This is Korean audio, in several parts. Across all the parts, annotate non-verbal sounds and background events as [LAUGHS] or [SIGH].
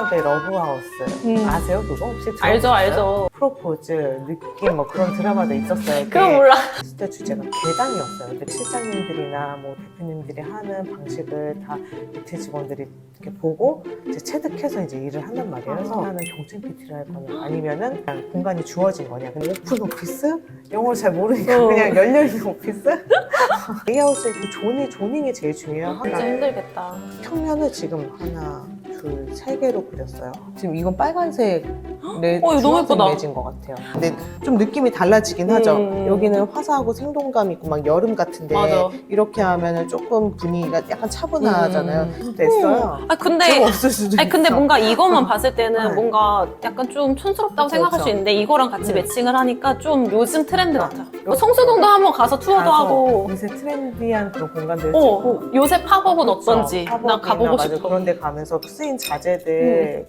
신동엽의 러브하우스 음. 아세요 그거 혹시 알죠? 알죠. 프로포즈 느낌 뭐 그런 드라마도 있었어요. [LAUGHS] 그거 몰라. 그때 주제가 계단이었어요. 근데 실장님들이나 뭐 대표님들이 하는 방식을 다 밑에 직원들이 이렇게 보고 이제 체득해서 이제 일을 한단 말이에요. 그래서 나는 경쟁 PT를 할 거냐 아니면은 그냥 공간이 주어진 거냐. 그냥 오픈 오피스? 영어를 잘 모르니까 어. 그냥 열려 있는 오피스? [LAUGHS] 레이아웃의 그 조니, 조닝이 제일 중요해요. 진짜 힘들겠다. 평면을 지금 하나, 둘, 세 개로 그렸어요. 지금 이건 빨간색 내 어, 이거 너무 주황색 예쁘다. 매진 것 같아요. 근데 좀 느낌이 달라지긴 하죠. 음. 여기는 화사하고 생동감 있고 막 여름 같은데 맞아. 이렇게 하면은 조금 분위기가 약간 차분하잖아요. 음. 됐어요. 아 근데 좀 없을 수도 아니 근데 있어. 뭔가 이것만 봤을 때는 네. 뭔가 약간 좀 촌스럽다고 그쵸, 생각할 수 그쵸. 있는데 이거랑 같이 네. 매칭을 하니까 좀 요즘 트렌드 같아. 뭐 요- 성수동도 한번 가서 투어도 가서 하고. 요새 트렌디한 그런 공간들 어, 찍고 요새 팝업은 어떤지 그쵸. 나 가보고. 싶어. 음. 그런 데 가면서 쓰인 자재들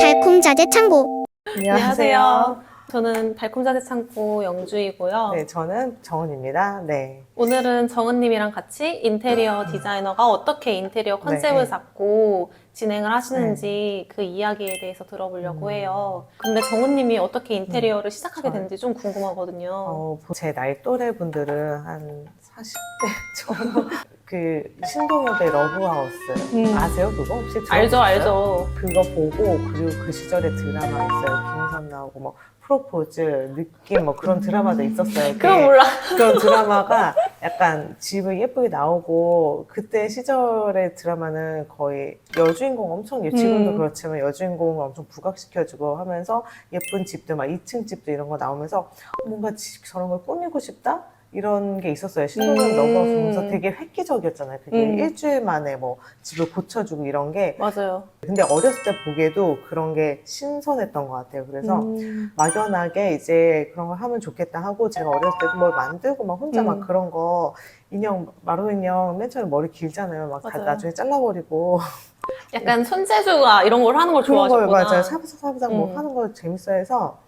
달콤 자재 창고 안녕하세요. 저는 달콤자재 창고 영주이고요. 네, 저는 정은입니다. 네. 오늘은 정은님이랑 같이 인테리어 디자이너가 어떻게 인테리어 컨셉을 네. 잡고 진행을 하시는지 그 이야기에 대해서 들어보려고 음. 해요. 근데 정은님이 어떻게 인테리어를 시작하게 저요? 됐는지 좀 궁금하거든요. 어, 제 나이 또래 분들은 한 40대 [LAUGHS] 정도 그 신동엽의 러브하우스 음. 아세요 그거 혹시 알죠, 들어보셨어요? 알죠. 그거 보고 그리고 그 시절에 드라마 있어요 김선 나오고 뭐 프로포즈 느낌 뭐 그런 드라마도 있었어요 그게 몰라. 그런 드라마가 약간 집을 예쁘게 나오고 그때 시절의 드라마는 거의 여주인공 엄청 지금도 음. 그렇지만 여주인공을 엄청 부각시켜주고 하면서 예쁜 집들 막 2층 집들 이런 거 나오면서 뭔가 집 저런 걸 꾸미고 싶다 이런 게 있었어요 신동엽 음. 보면서 되게 획기적이었잖아요 그게 음. 일주일 만에 뭐 집을 고쳐주고 이런 게 맞아요. 근데 어렸을 때 보기에도 그런 게 신선했던 것 같아요 그래서 음. 막연하게 이제 그런 걸 하면 좋겠다 하고 제가 어렸을 때뭘 만들고 막 혼자 음. 막 그런 거 인형 마루 인형 맨 처음에 머리 길잖아요 막 다. 나중에 잘라버리고 약간 손재주가 이런 걸 하는 걸 좋아하셨구나. 맞아요 사부작 사부작 뭐 음. 하는 걸 재밌어 해서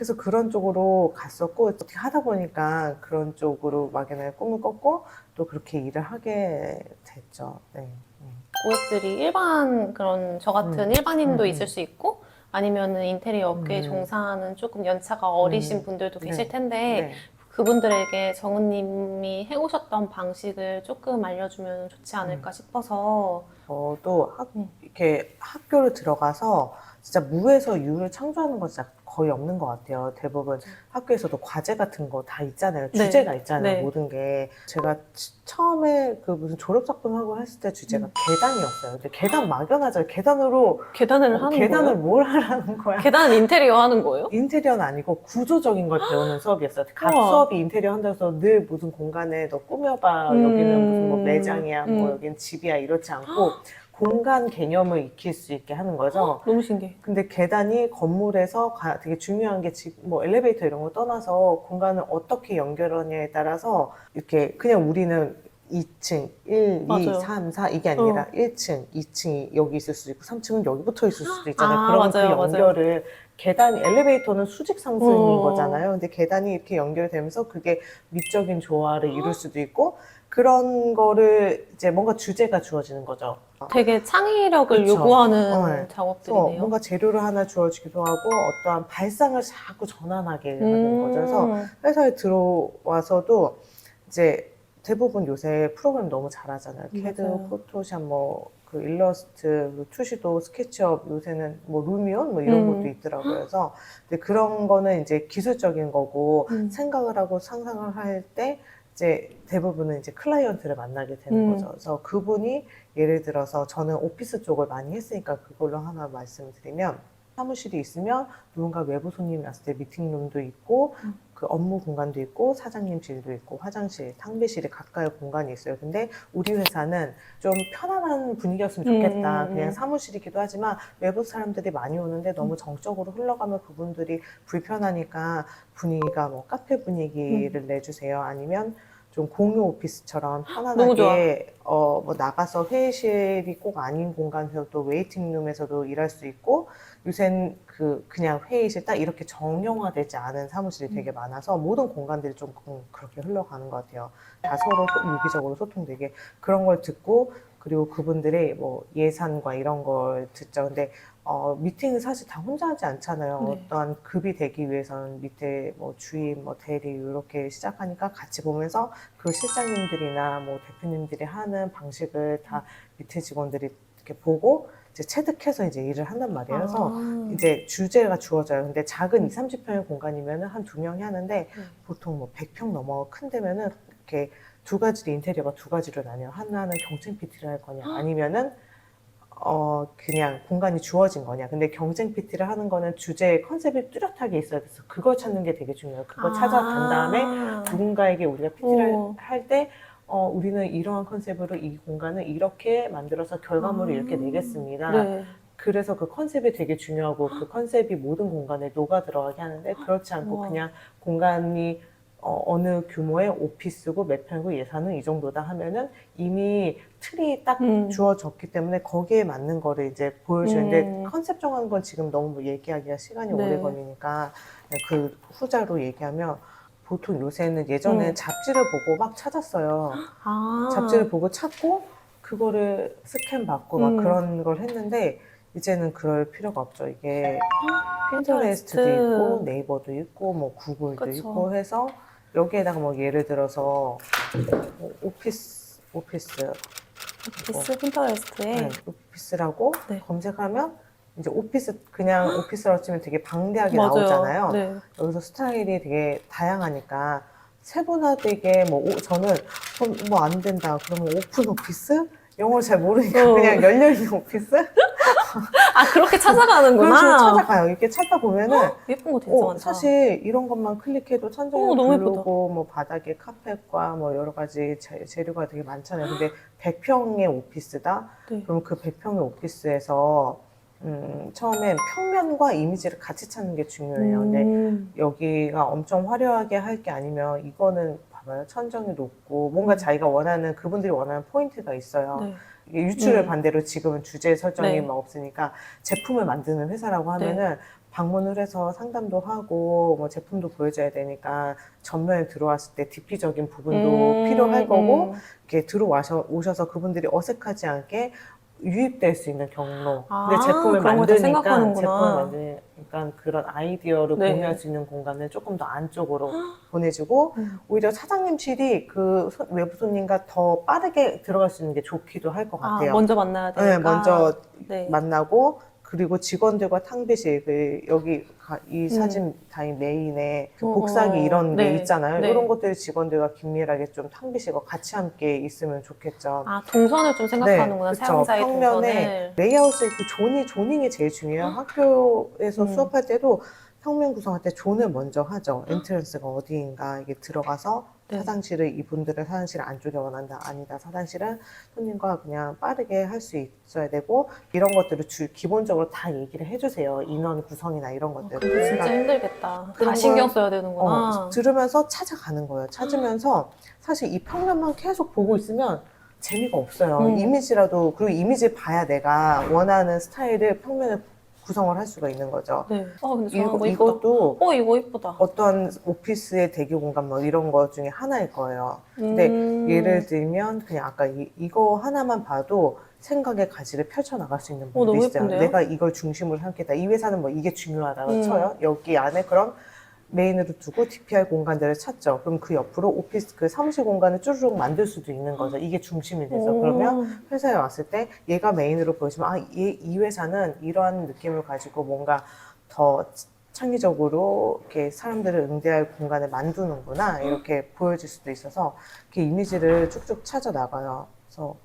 그래서 그런 쪽으로 갔었고 어떻게 하다 보니까 그런 쪽으로 막연하게 꿈을 꿨고 또 그렇게 일을 하게 됐죠 네. 네. 고객들이 일반 그런 저 같은 음. 일반인도 음, 있을 수 있고 아니면은 인테리어 업계에 음. 종사하는 조금 연차가 어리신 음. 분들도 네. 계실 텐데 네. 그분들에게 정은님이 해오셨던 방식을 조금 알려주면 좋지 않을까 싶어서 저도 학, 음. 이렇게 학교를 들어가서 진짜 무에서 유를 창조하는 건 진짜 거의 없는 것 같아요. 대부분 학교에서도 과제 같은 거 다 있잖아요. 네. 주제가 있잖아요. 네. 모든 게. 제가 치- 처음에 그 무슨 졸업 작품 하고 했을 때 주제가 음. 계단이었어요. 근데 계단 막연하죠. 계단으로 계단을 하는 계단을 거예요? 뭘 하라는 거야. 계단 인테리어 하는 거예요? 인테리어는 아니고 구조적인 걸 배우는 [GASPS] 수업이었어요. 각 우와. 수업이 인테리어 한다고 해서 늘 무슨 공간에 너 꾸며봐. 음. 여기는 무슨 뭐 매장이야. 뭐 음. 여기는 집이야. 이렇지 않고 [GASPS] 공간 개념을 익힐 수 있게 하는 거죠. 너무 신기해. 근데 계단이 건물에서 가- 되게 중요한 게 지금 뭐 엘리베이터 이런 거 떠나서 공간을 어떻게 연결하냐에 따라서 이렇게 그냥 우리는 2층, 1, 2, 맞아요. 3, 4 이게 아니라 어. 1층, 2층이 여기 있을 수도 있고 3층은 여기 붙어 있을 수도 있잖아요. 아, 그런 맞아요, 그 맞아요. 연결을 계단 엘리베이터는 수직 상승인 어. 거잖아요. 근데 계단이 이렇게 연결되면서 그게 미적인 조화를 이룰 수도 있고 그런 거를 이제 뭔가 주제가 주어지는 거죠. 되게 창의력을 그쵸. 요구하는 어, 네. 그래서 작업들이네요. 뭔가 재료를 하나 주어지기도 하고 어떠한 발상을 자꾸 전환하게 하는 거죠. 그래서 음. 회사에 들어와서도 이제 대부분 요새 프로그램 너무 잘하잖아요. 캐드, 맞아요. 포토샵, 뭐, 그 일러스트, 그 투시도, 스케치업, 요새는 뭐 루미온 뭐 이런 음. 것도 있더라고요. 그래서 근데 그런 거는 이제 기술적인 거고 음. 생각을 하고 상상을 할 때 이제 대부분은 이제 클라이언트를 만나게 되는 음. 거죠. 그래서 그분이 예를 들어서 저는 오피스 쪽을 많이 했으니까 그걸로 하나 말씀을 드리면 사무실이 있으면 누군가 외부 손님이 왔을 때 미팅룸도 있고 음. 그 업무 공간도 있고 사장님실도 있고 화장실, 탕비실이 가까이 공간이 있어요. 근데 우리 회사는 좀 편안한 분위기였으면 좋겠다. 음, 음, 그냥 음. 사무실이기도 하지만 외부 사람들이 많이 오는데 너무 정적으로 흘러가면 그분들이 불편하니까 분위기가 뭐 카페 분위기를 내주세요. 아니면 좀 공유 오피스처럼. 편안하게 어 뭐 나가서 회의실이 꼭 아닌 공간에서 또 웨이팅룸에서도 일할 수 있고 요새는 그 그냥 회의실 딱 이렇게 정형화되지 않은 사무실이 음. 되게 많아서 모든 공간들이 좀 그렇게 흘러가는 것 같아요. 다 서로 소- 유기적으로 소통되게 그런 걸 듣고 그리고 그분들의 뭐 예산과 이런 걸 듣죠. 근데 어, 미팅은 사실 다 혼자 하지 않잖아요. 네. 어떠한 급이 되기 위해서는 밑에 뭐 주임, 뭐 대리 이렇게 시작하니까 같이 보면서 그 실장님들이나 뭐 대표님들이 하는 방식을 다 밑에 직원들이 이렇게 보고 이제 체득해서 이제 일을 한단 말이에요. 그래서 아. 이제 주제가 주어져요. 근데 작은 2, 30평의 공간이면은 한 두 명이 하는데 음. 보통 뭐 100평 넘어 큰 데면은 이렇게 두 가지 인테리어가 두 가지로 나뉘어요. 하나는 경쟁 PT를 할 거냐 아니면은 어 그냥 공간이 주어진 거냐. 근데 경쟁 PT를 하는 거는 주제 컨셉이 뚜렷하게 있어야 돼서 그걸 찾는 게 되게 중요해요. 그걸 찾아간 다음에 아. 누군가에게 우리가 PT를 오. 할 때 어, 우리는 이러한 컨셉으로 이 공간을 이렇게 만들어서 결과물을 아. 이렇게 내겠습니다. 네. 그래서 그 컨셉이 되게 중요하고 그 컨셉이 모든 공간에 녹아 들어가게 하는데 그렇지 않고 우와. 그냥 공간이 어, 느 규모의 오피스고 몇 평이고 예산은 이 정도다 하면은 이미 틀이 딱 음. 주어졌기 때문에 거기에 맞는 거를 이제 보여주는데 음. 컨셉 정하는 건 지금 너무 뭐 얘기하기가 시간이 네. 오래 걸리니까 그 후자로 얘기하면 보통 요새는 예전에 음. 잡지를 보고 막 찾았어요. [GASPS] 아. 잡지를 보고 찾고 그거를 스캔 받고 막 음. 그런 걸 했는데 이제는 그럴 필요가 없죠. 이게 핀터레스트도 핀터레스트. 있고 네이버도 있고 뭐 구글도 그쵸. 있고 해서 여기에다가 뭐 예를 들어서 뭐 오피스 오피스 오피스 핀터레스트에 네, 오피스라고 네. 검색하면 이제 오피스 그냥 오피스라고 치면 되게 방대하게 나오잖아요. 네. 여기서 스타일이 되게 다양하니까 세분화되게 뭐 오- 저는 뭐 안 된다 그러면 오픈 오피스 영어를 잘 모르니까 어. 그냥 열려 있는 오피스 [LAUGHS] 아 그렇게 찾아가는구나. 찾아가요. 이렇게 찾다 보면은 예쁜 거 되게 어, 많다. 사실 이런 것만 클릭해도 천장에 어, 너무. 블루고 뭐 바닥에 카펫과 뭐 여러 가지 재- 재료가 되게 많잖아요. 근데 100평의 오피스다. 네. 그럼 그 100평의 오피스에서 음, 처음엔 평면과 이미지를 같이 찾는 게 중요해요. 근데 음. 여기가 엄청 화려하게 할 게 아니면 이거는 봐봐요. 천정이 높고 뭔가 자기가 원하는 그분들이 원하는 포인트가 있어요. 네. 이게 유출을 음. 반대로 지금은 주제 설정이 네. 막 없으니까 제품을 만드는 회사라고 하면은 방문을 해서 상담도 하고 뭐 제품도 보여줘야 되니까 전면에 들어왔을 때 DP적인 부분도 음, 필요할 거고 음. 이렇게 들어와서 오셔서 그분들이 어색하지 않게 유입될 수 있는 경로. 아, 근데 제품을 그런 만드니까 생각하는구나. 제품을 만드니까 그런 아이디어를 네. 공유할 수 있는 공간을 조금 더 안쪽으로 보내주고 음. 오히려 사장님실이 그 손- 외부 손님과 더 빠르게 들어갈 수 있는 게 좋기도 할 것 아, 같아요. 먼저 만나야 되니까. 네, 먼저 네. 만나고 그리고 직원들과 탕비실 그 여기 가- 이 음. 사진 다인 메인에 그 어, 복사기 어, 이런 게 네, 있잖아요. 네. 이런 것들이 직원들과 긴밀하게 좀 탕비실과 같이 함께 있으면 좋겠죠. 아 동선을 좀 생각하는구나 네, 그쵸. 사용자의 평면에 동선을. 레이아웃의 그 존이 조닝이 제일 중요해요. 학교에서 음. 수업할 때도 평면 구성할 때 존을 먼저 하죠. 엔트런스가 어디인가 이게 들어가서 네. 사장실을 이분들은 사장실 안쪽에 원한다 아니다 사장실은 손님과 그냥 빠르게 할 수 있어야 되고 이런 것들을 주, 기본적으로 다 얘기를 해주세요. 인원 구성이나 이런 어, 것들. 근데 진짜 힘들겠다. 그런 다 신경 걸- 써야 되는구나. 어, 들으면서 찾아가는 거예요. 찾으면서 사실 이 평면만 계속 보고 있으면 재미가 없어요. 음. 이미지라도 그리고 이미지 봐야 내가 원하는 스타일을 평면에 구성을 할 수가 있는 거죠. 네. 어 근데 저런 이거, 거 이쁘다. 이것도 어 이거 이쁘다. 어떤 오피스의 대기 공간 뭐 이런 것 중에 하나일 거예요. 근데 음. 예를 들면 그냥 아까 이, 이거 하나만 봐도 생각의 가지를 펼쳐 나갈 수 있는 어, 분도 너무 있어요. 예쁜데요? 내가 이걸 중심으로 삼겠다. 이 회사는 뭐 이게 중요하다고 음. 쳐요. 여기 안에 그럼 메인으로 두고 DPR 공간들을 찾죠. 그럼 그 옆으로 오피스 그 사무실 공간을 쭈르륵 만들 수도 있는 거죠. 이게 중심이 돼서 오. 그러면 회사에 왔을 때 얘가 메인으로 보여주면 아, 얘, 이 회사는 이러한 느낌을 가지고 뭔가 더 창의적으로 이렇게 사람들을 응대할 공간을 만드는구나 이렇게 보여질 수도 있어서 이렇게 이미지를 쭉쭉 찾아 나가요. 그래서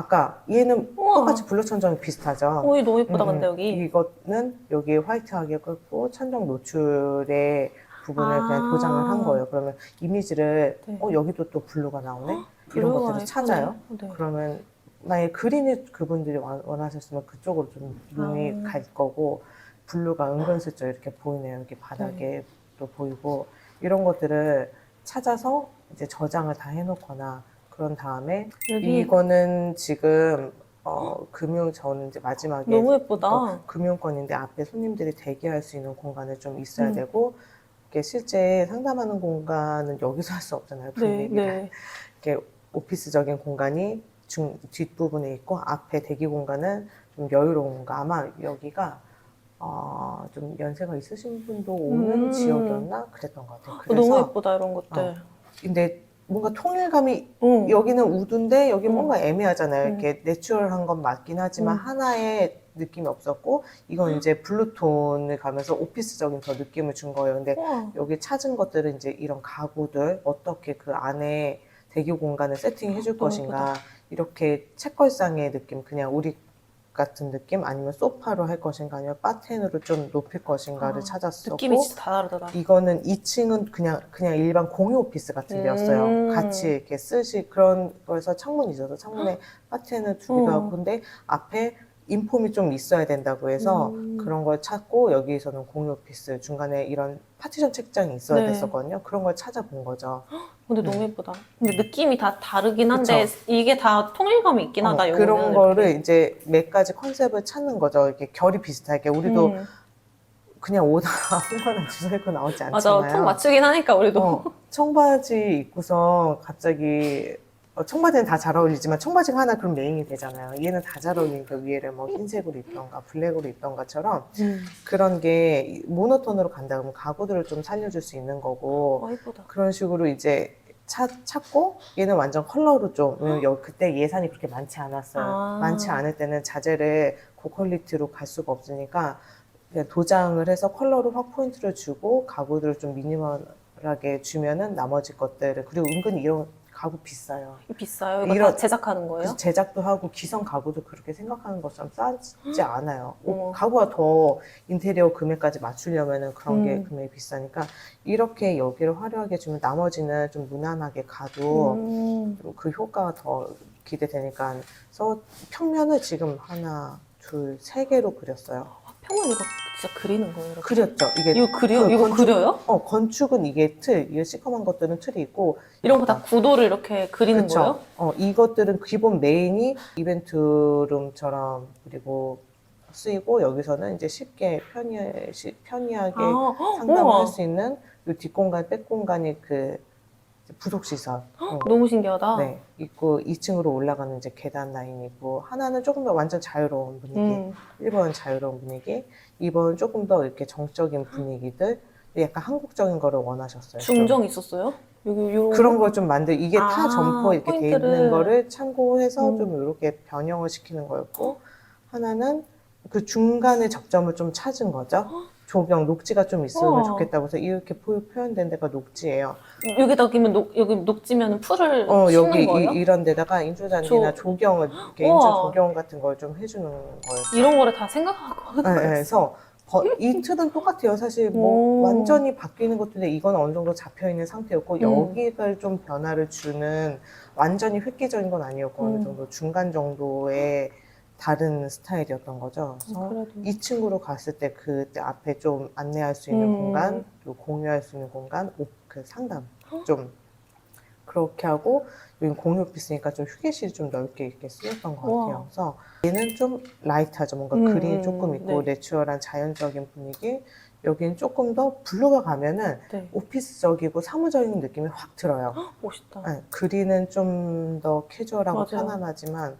아까 얘는 우와. 똑같이 블루 천정이 비슷하죠. 어, 이 너무 예쁘다 음, 근데 여기. 이거는 여기 화이트하게 끄고 천정 노출의 부분을 아. 그냥 도장을 한 거예요. 그러면 이미지를 네. 어 여기도 또 블루가 나오네 이런 블루가 것들을 찾아요. 예쁘네. 네. 그러면 만약에 그린을 그분들이 원- 원하셨으면 그쪽으로 좀 눈이 아. 갈 거고 블루가 은근슬쩍 이렇게 보이네요. 여기 바닥에 또 보이고 이런 것들을 찾아서 이제 저장을 다 해놓거나 그런 다음에 여기 이거는 지금 어, 금융 저는 이제 마지막에 너무 예쁘다. 어, 금융권인데 앞에 손님들이 대기할 수 있는 공간을 좀 있어야 음. 되고 이게 실제 상담하는 공간은 여기서 할 수 없잖아요. 네, 분위기가. 네. 이렇게 오피스적인 공간이 중 뒷부분에 있고 앞에 대기 공간은 좀 여유로운 공간. 아마 여기가 어, 좀 연세가 있으신 분도 오는 음. 지역이었나 그랬던 것 같아요. 어, 그래서 너무 예쁘다 이런 것들. 근데 뭔가 통일감이 응. 여기는 우드인데 여기 음. 뭔가 애매하잖아요. 음. 이렇게 내추럴한 건 맞긴 하지만 음. 하나의 느낌이 없었고 이건 이제 블루톤을 가면서 오피스적인 더 느낌을 준 거예요. 근데 우와. 여기 찾은 것들은 이제 이런 가구들 어떻게 그 안에 대기 공간을 세팅해 줄 너무 것인가 이렇게 책걸상의 느낌 그냥 우리 같은 느낌 아니면 소파로 할 것인가 아니면 바텐으로 좀 높일 것인가를 아, 찾았었고 느낌이 진짜 다 다르더라. 이거는 2층은 그냥 그냥 일반 공유 오피스 같은 데였어요. 음. 같이 이렇게 쓰시 그런 거에서 창문이 있어서 창문에 파티는 두기도 어. 하고 근데 앞에 인폼이 좀 있어야 된다고 해서 음. 그런 걸 찾고 여기서는 공유 오피스 중간에 이런 파티션 책장이 있어야 네. 됐었거든요. 그런 걸 찾아본 거죠. 근데 음. 너무 예쁘다. 근데 느낌이 다 다르긴 한데 이게 다 통일감이 있긴 어, 하다. 그런 이렇게. 거를 이제 몇 가지 컨셉을 찾는 거죠. 이렇게 결이 비슷하게 우리도 음. 그냥 오다 아무거나 주워 입고 나오지 않잖아요. 맞아. 통 맞추긴 하니까 우리도. 어, 청바지 입고서 갑자기 어, 청바지는 다 잘 어울리지만 청바지가 하나 그럼 메인이 되잖아요. 얘는 다 잘 어울리니까 위에를 뭐 흰색으로 입던가 블랙으로 입던가처럼 음. 그런 게 모노톤으로 간다 그러면 가구들을 좀 살려줄 수 있는 거고 어, 예쁘다. 그런 식으로 이제 찾, 찾고 얘는 완전 컬러로 좀 왜냐면 여기 그때 예산이 그렇게 많지 않았어요. 아. 많지 않을 때는 자재를 고퀄리티로 갈 수가 없으니까 그냥 도장을 해서 컬러로 확 포인트를 주고 가구들을 좀 미니멀하게 주면은 나머지 것들을 그리고 은근히 이런 가구 비싸요. 비싸요. 이거 이런- 다 제작하는 거예요? 그래서 제작도 하고 기성 가구도 그렇게 생각하는 것처럼 싸지 않아요. 어머. 가구가 더 인테리어 금액까지 맞추려면은 그런 게 음. 금액이 비싸니까 이렇게 여기를 화려하게 주면 나머지는 좀 무난하게 가도 음. 좀그 효과가 더 기대되니까 그래서 평면을 지금 하나, 둘, 세 개로 그렸어요. 평원 이거 진짜 그리는 거예요? 이렇게? 그렸죠. 이게 이거 그려? 그 이거 건축- 그려요? 어 건축은 이게 틀, 이 시커먼 것들은 틀이 있고 이런 거 다 구도를 이렇게 그리는? 거예요? 어, 이것들은 기본 메인이 이벤트룸처럼 그리고 쓰이고 여기서는 이제 쉽게 편리, 시- 편리하게 아, 상담을 우와. 할 수 있는 이 뒷공간, 백공간이 그 부속 시설. 어. 너무 신기하다. 네, 있고 2층으로 올라가는 이제 계단 라인이 있고 하나는 조금 더 완전 자유로운 분위기, 음. 1번은 자유로운 분위기, 2번은 조금 더 이렇게 정적인 분위기들, 약간 한국적인 거를 원하셨어요. 좀. 중정 있었어요? 여기 요 그런 걸 좀 만들 이게 타 아, 점퍼 이렇게 돼 포인트를. 있는 거를 참고해서 음. 좀 이렇게 변형을 시키는 거였고 하나는 그 중간에 접점을 좀 찾은 거죠. 조경 녹지가 좀 있으면 우와. 좋겠다고 해서 이렇게 표- 표현된 데가 녹지예요. 여기다 끼면 녹, 여기 녹지면 풀을 어, 심는 여기 거예요? 이, 런 데다가 인조잔디나 조- 이렇게 인조 우와. 조경 같은 걸 좀 해주는 거예요. 이런 거를 다 생각하고 하는 네, 거예요? 그래서 버- 이 틀은 똑같아요. 사실 뭐 오. 완전히 바뀌는 것들인데 이건 어느 정도 잡혀 있는 상태였고 음. 여기가 좀 변화를 주는 완전히 획기적인 건 아니었고 음. 어느 정도 중간 정도의 다른 스타일이었던 거죠. 그래서 그래도 2층으로 갔을 때 그때 앞에 좀 안내할 수 있는 음. 공간, 공유할 수 있는 공간, 오- 그 상담 좀 그렇게 하고 여기 공유 오피스니까 좀 휴게실이 좀 넓게 이렇게 쓰였던 것. 같아요. 그래서 얘는 좀 라이트하죠. 뭔가 음, 그린이 음, 조금 있고 네. 내추럴한 자연적인 분위기. 여기는 조금 더 블루가 가면은 네. 오피스적이고 사무적인 느낌이 확 들어요. 멋있다. 네, 그린은 좀 더 캐주얼하고 맞아요. 편안하지만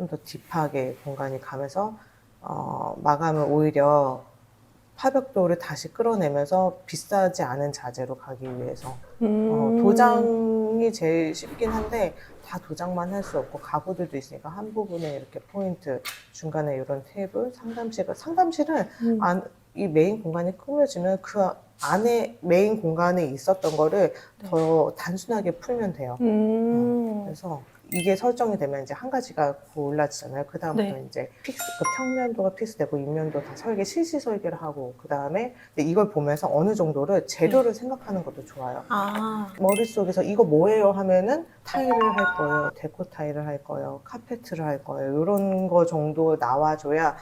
좀 더 딥하게 공간이 가면서 어, 마감을 오히려 파벽도를 다시 끌어내면서 비싸지 않은 자재로 가기 위해서 음. 어, 도장이 제일 쉽긴 한데 다 도장만 할 수 없고 가구들도 있으니까 한 부분에 이렇게 포인트 중간에 이런 테이블 상담실을 상담실은 음. 안, 이 메인 공간이 꾸며지면 그 안에 메인 공간에 있었던 거를 네. 더 단순하게 풀면 돼요. 음. 그래서 이게 설정이 되면 이제 한 가지가 골라지잖아요. 그 다음부터 네. 이제 픽스, 그 평면도가 픽스되고 입면도 다 설계 실시 설계를 하고 그 다음에 이걸 보면서 어느 정도를 재료를 생각하는 것도 좋아요. 아, 머릿속에서 이거 뭐예요 하면은 타일을 할 거예요. 데코 타일을 할 거예요. 카페트를 할 거예요. 이런 거 정도 나와줘야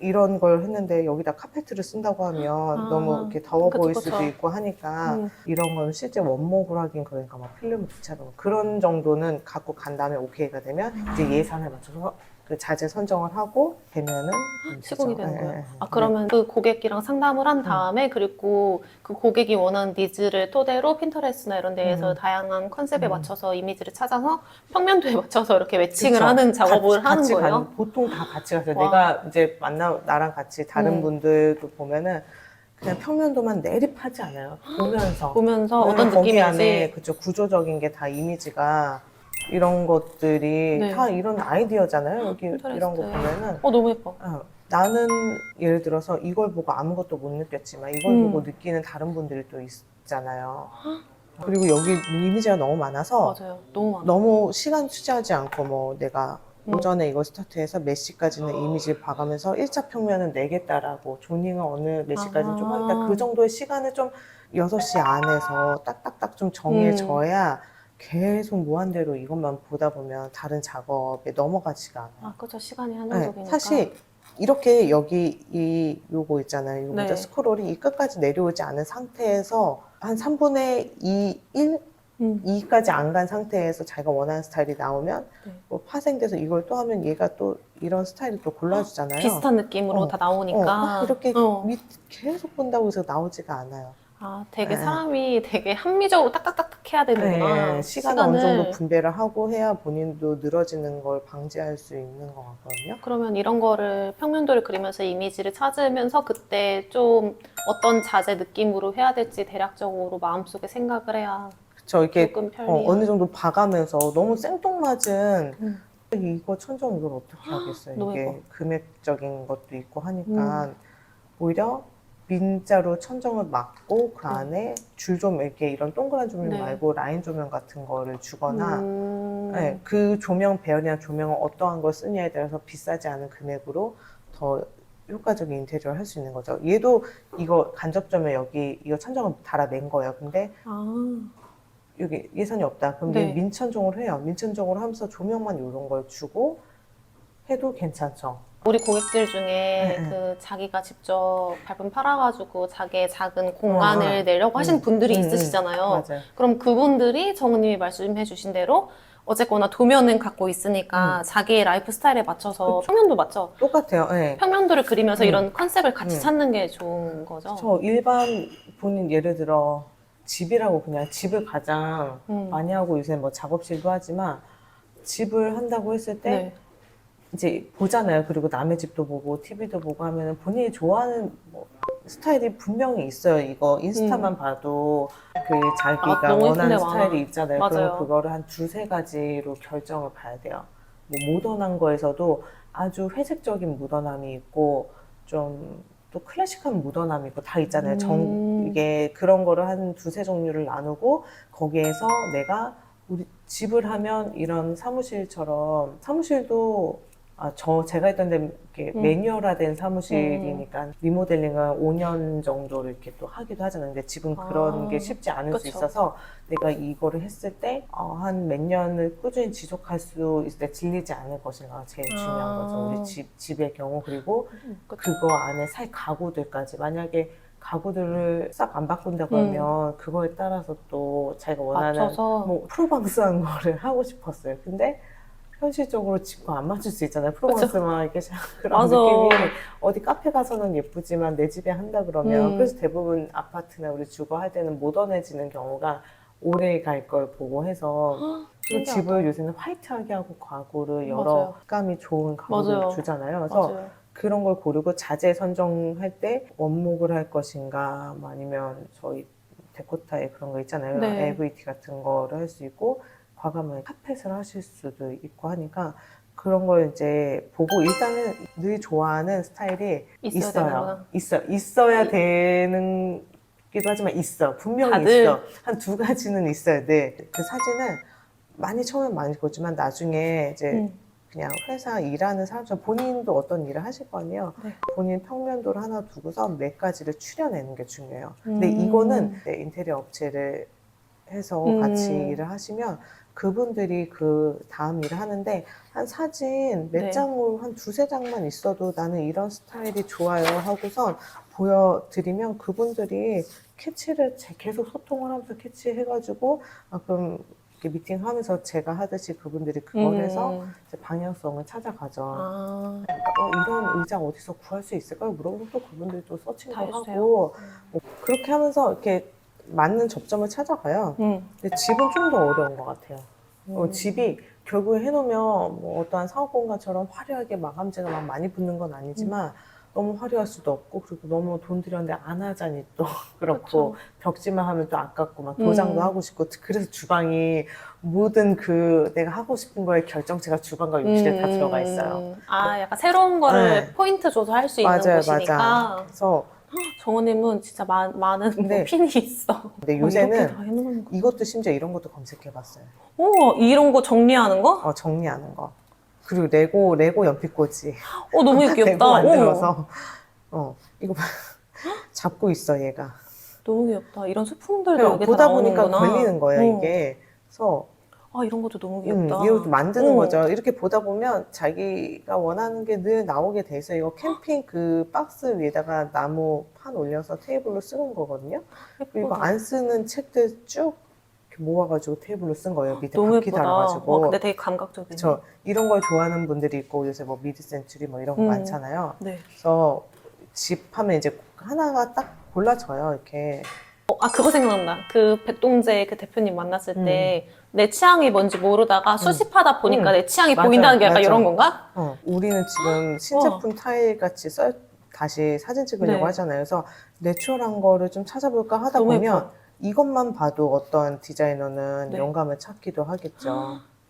이런 걸 했는데 여기다 카페트를 쓴다고 하면 아, 너무 이렇게 더워 그쵸, 보일 그쵸. 수도 있고 하니까 음. 이런 건 실제 원목으로 하긴 그러니까 막 필름을 붙여놓고 그런 정도는 갖고 간 다음에 오케이가 되면 이제 예산에 맞춰서 그 자재 선정을 하고 되면은 시공이. 되는 예, 거예요. 예, 아 예. 그러면 그 고객이랑 상담을 한 다음에 그리고 그 고객이 원하는 니즈를 토대로 핀터레스트나 이런 데에서 음. 다양한 컨셉에 음. 맞춰서 이미지를 찾아서 평면도에 [LAUGHS] 맞춰서 이렇게 매칭을 그쵸. 하는 작업을 같이- 하는 같이 거예요. 가는- 보통 다 같이 가세요. 와. 내가 이제 만나 나랑 같이 다른 음. 분들도 보면은 그냥 평면도만 내립하지 않아요. 보면서 보면서 네, 어떤 거기 안에 느낌인지 그쵸 구조적인 게 다 이미지가 이런 것들이 네. 다 이런 아이디어잖아요. 여기 핀터레스트. 이런 거 보면은 어 너무 예뻐. 어, 나는 예를 들어서 이걸 보고 아무것도 못 느꼈지만 이걸 음. 보고 느끼는 다른 분들이 또 있잖아요. 그리고 여기 이미지가 너무 많아서 맞아요. 너무 많아. 너무 시간 투자하지 않고 뭐 내가 음. 오전에 이걸 스타트해서 몇 시까지는 이미지를 봐가면서 1차 평면은 내겠다라고 조닝은 어느 몇 시까지는 좀 아. 하겠다 그 정도의 시간을 좀 6시 안에서 딱딱딱 좀 정해져야 계속 무한대로 이것만 보다 보면 다른 작업에 넘어가지가 않아요. 아 그렇죠. 시간이 네, 한정적이니까. 사실 이렇게 여기 이 요거 있잖아요. 요거 네. 스크롤이 이 끝까지 내려오지 않은 상태에서 한 3분의 2, 1, 음. 2까지 안 간 상태에서 자기가 원하는 스타일이 나오면 네. 뭐 파생돼서 이걸 또 하면 얘가 또 이런 스타일을 또 골라주잖아요. 비슷한 느낌으로 어. 다 어, 나오니까. 막 이렇게 어. 밑 계속 본다고 해서 나오지가 않아요. 아 되게 네. 사람이 되게 합리적으로 딱딱딱딱 해야 되는구나. 네, 시간을 어느 정도 분배를 하고 해야 본인도 늘어지는 걸 방지할 수 있는 것 같거든요. 그러면 이런 거를 평면도를 그리면서 이미지를 찾으면서 그때 좀 어떤 자재 느낌으로 해야 될지 대략적으로 마음속에 생각을 해야 저 이렇게 조금 어, 편리한. 어느 정도 봐가면서 너무 생뚱맞은 음. 이거 천정 이걸 어떻게 하겠어요? 너무 이게 예뻐. 음. 금액적인 것도 있고 하니까 오히려 민자로 천정을 막고 그 안에 줄 조명 이렇게 이런 동그란 조명 네. 말고 라인 조명 같은 거를 주거나 음. 네, 그 조명 배열이나 조명을 어떠한 걸 쓰냐에 따라서 비싸지 않은 금액으로 더 효과적인 인테리어를 할 수 있는 거죠. 얘도 이거 간접점에 여기 이거 천정을 달아낸 거예요. 근데 아, 여기 예산이 없다. 그럼 네. 얘 민천종으로 해요. 민천종으로 하면서 조명만 이런 걸 주고 해도 괜찮죠. 우리 고객들 중에 네. 그 자기가 직접 발품 팔아가지고 자기의 작은 공간을 어, 내려고 하시는 음. 분들이 음, 음. 있으시잖아요. 맞아요. 그럼 그분들이 정우님이 말씀해 주신 대로 어쨌거나 도면은 갖고 있으니까 자기의 라이프 스타일에 맞춰서 음. 평면도 맞죠. 똑같아요. 네. 평면도를 그리면서 음. 이런 컨셉을 같이 음. 찾는 게 좋은 거죠. 저 일반 본인 예를 들어 집이라고 그냥 집을 가장 음. 많이 하고 요새 뭐 작업실도 하지만 집을 한다고 했을 때 네. 이제 보잖아요. 그리고 남의 집도 보고 TV도 보고 하면은 본인이 좋아하는 뭐 스타일이 분명히 있어요. 이거 인스타만 봐도 그 자기가 아, 너무 원하는 예쁜데 많아. 스타일이 있잖아요. 맞아요. 그러면 그거를 한 두세 가지로 결정을 봐야 돼요. 뭐 모던한 거에서도 아주 회색적인 모던함이 있고 좀 또 클래식한 모던함이 있고 다 있잖아요. 음. 정 이게 그런 거를 한 두세 종류를 나누고 거기에서 내가 우리 집을 하면 이런 사무실처럼 사무실도 아, 저 제가 있던 데 이렇게 음. 매뉴얼화된 사무실이니까 리모델링을 5년 정도를 이렇게 또 하기도 하잖아요. 근데 집은 그런 아, 게 쉽지 않을 수 그쵸. 있어서 내가 이거를 했을 때 한 몇 년을 꾸준히 지속할 수 있을 때 질리지 않을 것인가가 제일 중요한 아. 거죠. 우리 집 집의 경우 그리고 그쵸. 그거 안에 살 가구들까지 만약에 가구들을 싹 안 바꾼다고 음. 하면 그거에 따라서 또 자기가 원하는 맞춰서 뭐 프로방스한 거를 [LAUGHS] 하고 싶었어요. 근데 현실적으로 집과 안 맞출 수 있잖아요. 프로방스만 이렇게 자- [LAUGHS] 그런 맞아. 느낌이 어디 카페 가서는 예쁘지만 내 집에 한다 그러면 음. 그래서 대부분 아파트나 우리 주거 할 때는 모던해지는 경우가 오래 갈 걸 보고 해서 신기하다. 집을 요새는 화이트하게 하고 가구를 여러 맞아요. 감이 좋은 가구를 맞아요. 주잖아요. 그래서 맞아요. 그런 걸 고르고 자재 선정할 때 원목을 할 것인가 뭐 아니면 저희 데코타에 그런 거 있잖아요. 네. LVT 같은 거를 할 수 있고 과감하게 카펫을 하실 수도 있고 하니까 그런 걸 이제 보고 일단은 늘 좋아하는 스타일이 있어야 있어요. 되는구나. 있어 있어야 되는 기도 하지만 있어 분명히 다들. 있어 한 두 가지는 있어야 돼. 그 사진은 많이 처음엔 많이 보지만 나중에 이제 음. 그냥 회사 일하는 사람처럼 본인도 어떤 일을 하실 거 아니에요. 네. 본인 평면도를 하나 두고서 몇 가지를 추려내는 게 중요해요. 근데 음. 이거는 이제 인테리어 업체를 해서 음. 같이 일을 하시면 그분들이 그 다음 일을 하는데 한 사진 몇 네. 장으로 한 두세 장만 있어도 나는 이런 스타일이 좋아요 하고선 보여드리면 그분들이 캐치를 제- 계속 소통을 하면서 캐치해가지고 아, 그럼 이렇게 미팅하면서 제가 하듯이 그분들이 그걸 해서 음. 이제 방향성을 찾아가죠. 아, 어, 이런 의자 어디서 구할 수 있을까요? 물어보면 또 그분들이 또 서칭도. 하고 뭐 그렇게 하면서 이렇게 맞는 접점을 찾아가요. 음. 근데 집은 좀 더 어려운 것 같아요. 어, 음. 집이 결국에 해놓으면 뭐 어떠한 사업 공간처럼 화려하게 마감재가 막 많이 붙는 건 아니지만 너무 화려할 수도 없고 그리고 너무 돈 들였는데 안 하자니 또 [LAUGHS] 그렇고 그쵸. 벽지만 하면 또 아깝고 막 도장도 음. 하고 싶고 그래서 주방이 모든 그 내가 하고 싶은 거의 결정체가 주방과 욕실에 다 음. 들어가 있어요. 아, 약간 새로운 거를 네. 포인트 줘서 할 수 있는 맞아요, 곳이니까. 맞아. 그래서 정호님은 진짜 마- 많은 뭐 네. 핀이 있어. 근데 어, 요새는 다 해놓는 거. 이것도 심지어 이런 것도 검색해봤어요. 오, 이런 거 정리하는 거? 어, 정리하는 거. 그리고 레고 레고 연필꽂이. 어, 너무 [LAUGHS] 귀엽다. 레고 오, 만들어서 어 이거 봐. [LAUGHS] 잡고 있어 얘가. 너무 귀엽다. 이런 소품들도 여기 보다 다 보니까 나오는구나. 걸리는 거예요 어. 이게. 그래서 아, 이런 것도 너무 음, 귀엽다. 이것도 만드는 어. 거죠. 이렇게 보다 보면 자기가 원하는 게 늘 나오게 돼 있어요. 이거 캠핑 그 박스 위에다가 나무 판 올려서 테이블로 쓰는 거거든요. 그리고 예쁘다. 안 쓰는 책들 쭉 이렇게 모아가지고 테이블로 쓴 거예요. 밑에 너무 바퀴 예쁘다. 달아가지고. 와, 근데 되게 감각적이네. 그쵸. 이런 걸 좋아하는 분들이 있고 요새 뭐 미드 센츄리 뭐 이런 거 음. 많잖아요. 네. 그래서 집 하면 이제 하나가 딱 골라져요. 이렇게. 어, 아, 그거 생각난다. 그 백동재 그 대표님 만났을 음. 때내 취향이 뭔지 모르다가 수집하다 보니까 음. 내 취향이 맞아요, 보인다는 게 약간 맞아. 이런 건가? 어, 우리는 지금 신제품 타일 같이 써 다시 사진 찍으려고 네. 하잖아요. 그래서 내추럴한 거를 좀 찾아볼까 하다 너무 보면 예뻐. 이것만 봐도 어떤 디자이너는 네. 영감을 찾기도 하겠죠.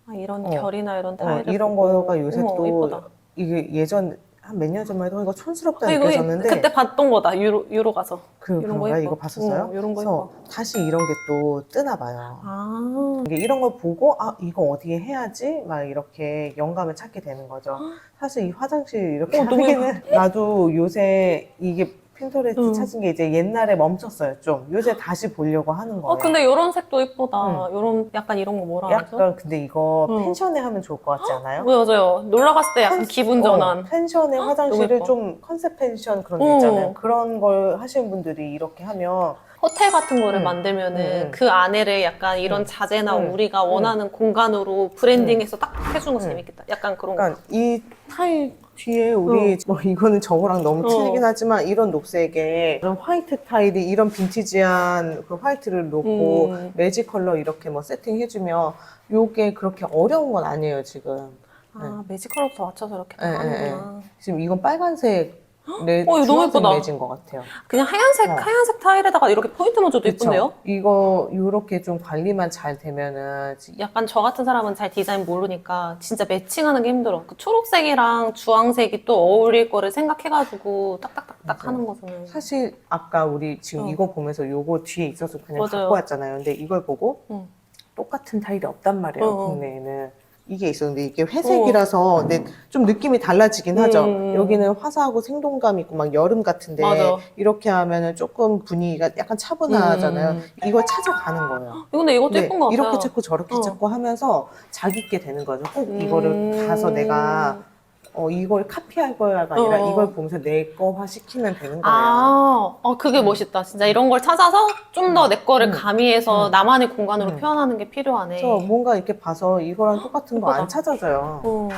아, 이런 어. 결이나 이런 어, 타일을 이런 보고. 거가 요새 어머, 또 예쁘다. 이게 예전 한 몇 년 전만 해도 이거 촌스럽다 아, 이거 느껴졌는데 그때 봤던 거다. 유로 유로 가서. 그, 이런 거 그런가요? 예뻐. 이거 봤었어요? 어, 이런 거 그래서 다시 이런 게 또 뜨나 봐요. 아. 이게 이런 걸 보고 아 이거 어디에 해야지 막 이렇게 영감을 찾게 되는 거죠. 사실 이 화장실 이렇게 어, 너무 하기는 나도 요새 이게 핀터레스트 응. 찾은 게 이제 옛날에 멈췄어요. 좀 요새 다시 보려고 하는 거예요. 어, 근데 이런 색도 예쁘다. 이런 약간 이런 거 뭐라 하죠? 약간 근데 이거 응. 펜션에 하면 좋을 것 같지 않아요? 맞아요. 놀러 갔을 때 약간 컨- 기분 전환. 어, 펜션의 화장실을 예뻐. 좀 컨셉 펜션 그런 데 어. 있잖아요. 그런 걸 하시는 분들이 이렇게 하면 호텔 같은 거를 음. 만들면은 음, 음. 그 안에를 약간 이런 음. 자재나 음. 우리가 원하는 공간으로 브랜딩해서 딱 해주는 거 음. 재밌겠다. 약간 그런 거. 그러니까 이 타일 뒤에 우리 뭐 이거는 저거랑 너무 어. 틀리긴 하지만 이런 녹색에 이런 화이트 타일이 이런 빈티지한 그 화이트를 놓고 음. 매직 컬러 이렇게 뭐 세팅해주면 요게 그렇게 어려운 건 아니에요 지금 아, 매직 컬러부터 맞춰서 이렇게 다 네, 하는구나. 지금 이건 빨간색 레, 어, 이거 너무 주황색 예쁘다. 매진 것 같아요. 그냥 하얀색, 어. 하얀색 타일에다가 이렇게 포인트 만 줘도 그쵸? 예쁜데요? 이거 요렇게 좀 관리만 잘 되면은 약간 저 같은 사람은 잘 디자인 모르니까 진짜 매칭하는 게 힘들어. 그 초록색이랑 주황색이 또 어울릴 거를 생각해가지고 딱딱딱딱 맞아요. 하는 것은. 사실 아까 우리 지금 어. 이거 보면서 요거 뒤에 있어서 그냥 맞아요. 갖고 왔잖아요. 근데 이걸 보고 응. 똑같은 타일이 없단 말이에요. 어, 어. 국내에는. 이게 있었는데 이게 회색이라서 근데 좀 느낌이 달라지긴 하죠. 음. 여기는 화사하고 생동감 있고 막 여름 같은데 맞아. 이렇게 하면은 조금 분위기가 약간 차분하잖아요. 음. 이걸 찾아가는 거예요. 근데 이것도 네, 예쁜 것 같아요. 이렇게 찾고 저렇게 어. 찾고 하면서 자기게 되는 거죠. 꼭 음. 이거를 가서 내가 어, 이걸 카피할 거야가 아니라 어. 이걸 보면서 내 거화 시키면 되는 거예요. 아, 어, 그게 멋있다. 진짜 이런 걸 찾아서 좀 더 내 거를 음. 가미해서 음. 나만의 공간으로 음. 표현하는 게 필요하네. 그래서 뭔가 이렇게 봐서 이거랑 똑같은 거 안. 찾아져요. 어.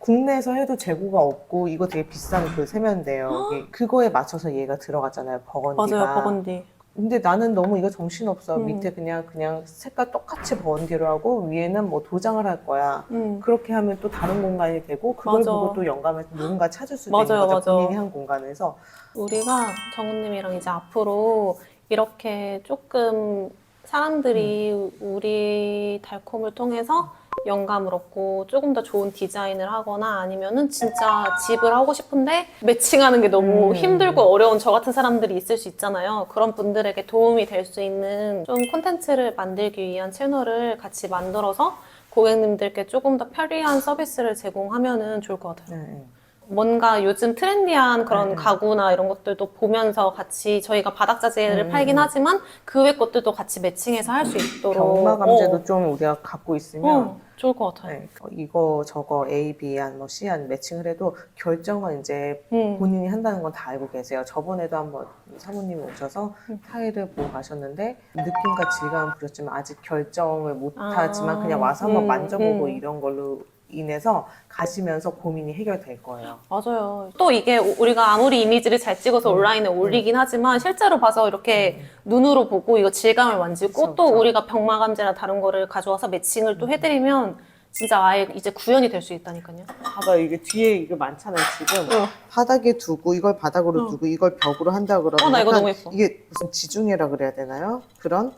국내에서 해도 재고가 없고 이거 되게 비싼 그 세면대요. 그거에 맞춰서 얘가 들어갔잖아요. 버건디가. 맞아요, 버건디. 근데 나는 너무 이거 정신없어. 음. 밑에 그냥 그냥 색깔 똑같이 버건디로 하고 위에는 뭐 도장을 할 거야. 음. 그렇게 하면 또 다른 공간이 되고 그걸 맞아. 보고 또 영감을 누군가 찾을 수도 맞아요, 있는 거죠. 맞아. 본인이 한 공간에서. 우리가 정은님이랑 이제 앞으로 이렇게 조금 사람들이 음. 우리 달콤을 통해서 영감을 얻고 조금 더 좋은 디자인을 하거나 아니면은 진짜 집을 하고 싶은데 매칭하는 게 너무 음. 힘들고 어려운 저 같은 사람들이 있을 수 있잖아요. 그런 분들에게 도움이 될 수 있는 좀 콘텐츠를 만들기 위한 채널을 같이 만들어서 고객님들께 조금 더 편리한 서비스를 제공하면은 좋을 것 같아요. 네, 네. 뭔가 요즘 트렌디한 그런 네. 가구나 이런 것들도 보면서 같이 저희가 바닥 자재를 음. 팔긴 하지만 그 외 것들도 같이 매칭해서 할 수 있도록 경마 감재도 어, 좀 우리가 갖고 있으면 어, 좋을 것 같아요. 네, 어, 이거 저거 A, B안 뭐 C안 매칭을 해도 결정은 이제 음. 본인이 한다는 건 다 알고 계세요. 저번에도 한번 사모님이 오셔서 음. 타일을 보고 가셨는데 느낌과 질감은 부렸지만 아직 결정을 못 아, 하지만 그냥 와서 한번 음, 만져보고 음. 이런 걸로 인해서 가시면서 고민이 해결될 거예요. 맞아요. 또 이게 우- 우리가 아무리 이미지를 잘 찍어서 음. 온라인에 올리긴 하지만 실제로 봐서 이렇게 눈으로 보고 이거 질감을 만지고 그쵸, 또 그쵸. 우리가 병마 감재나 다른 거를 가져와서 매칭을 또 해드리면 진짜 아예 이제 구현이 될 수 있다니까요. 봐봐 이게 뒤에 이게 많잖아요 지금 어. 바닥에 두고 이걸 바닥으로 어. 두고 이걸 벽으로 한다 그러면 어, 나 이거 약간 너무 예뻐. 이게 무슨 지중해라 그래야 되나요? 그런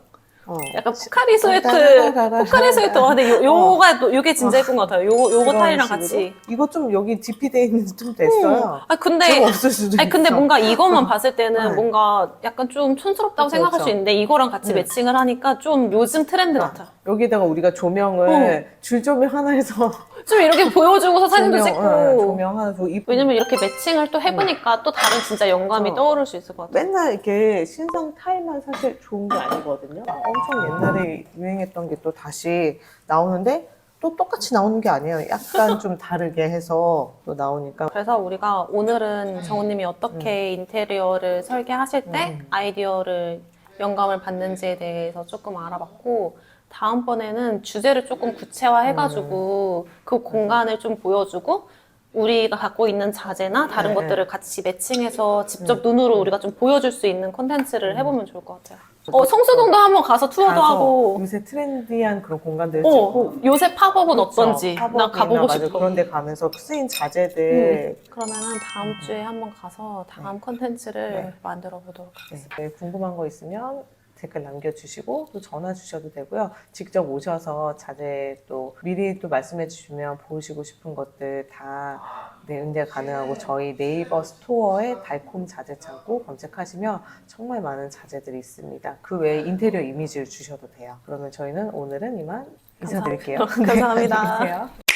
어. 약간 포카리 스웨트. 포카리 스웨트. 아, 근데 요, 요거가 또, 요게 진짜 예쁜 것 같아요. 요거, 요거 타일이랑 식으로? 같이. 이거 좀 여기 DP돼 있는 지좀 됐어요. 아, 근데, 제가 없을 수도 아니, 근데 있어. 뭔가 이것만 봤을 때는 네. 뭔가 약간 좀 촌스럽다고 그쵸, 생각할 그쵸. 수 있는데 이거랑 같이 네. 매칭을 하니까 좀 요즘 트렌드 아, 같아요. 여기다가 우리가 조명을 줄조명 하나 해서 [LAUGHS] 좀 이렇게 보여주고서 사진도 찍고. 어, 조명 하나 두 왜냐면 이렇게 매칭을 또 해보니까 또 다른 진짜 영감이 어. 떠오를 수 있을 것 같아요. 맨날 이렇게 신상 타일만 사실 좋은 게 아니거든요. 엄청 옛날에 유행했던 게 또 다시 나오는데 또 똑같이 나오는 게 아니에요. 약간 좀 [LAUGHS] 다르게 해서 또 나오니까 그래서 우리가 오늘은 정우님이 어떻게 인테리어를 설계하실 때 음. 아이디어를 영감을 받는지에 대해서 조금 알아봤고 다음번에는 주제를 조금 구체화해가지고 그 공간을 좀 보여주고 우리가 갖고 있는 자재나 다른 네. 것들을 같이 매칭해서 직접 눈으로 우리가 좀 보여줄 수 있는 콘텐츠를 해보면 좋을 것 같아요. 어, 성수동도 한번 가서 투어도 가서 하고 요새 트렌디한 그런 공간들을 어, 찍고 요새 팝업은 그렇죠. 어떤지 나 팝업이나 가보고 맞아, 싶어. 그런 데 가면서 쓰인 자재들 그러면은 다음 주에 한번 가서 다음 컨텐츠를 네. 만들어 보도록 하겠습니다. 네, 궁금한 거 있으면 댓글 남겨주시고 또 전화 주셔도 되고요. 직접 오셔서 자재 또 미리 또 말씀해 주시면 보시고 싶은 것들 다 네, 응대 가능하고 저희 네이버 스토어에 달콤 자재 창고 검색하시면 정말 많은 자재들이 있습니다. 그 외에 인테리어 이미지를 주셔도 돼요. 그러면 저희는 오늘은 이만 인사드릴게요. [LAUGHS] 감사합니다. 네, 안녕히 계세요.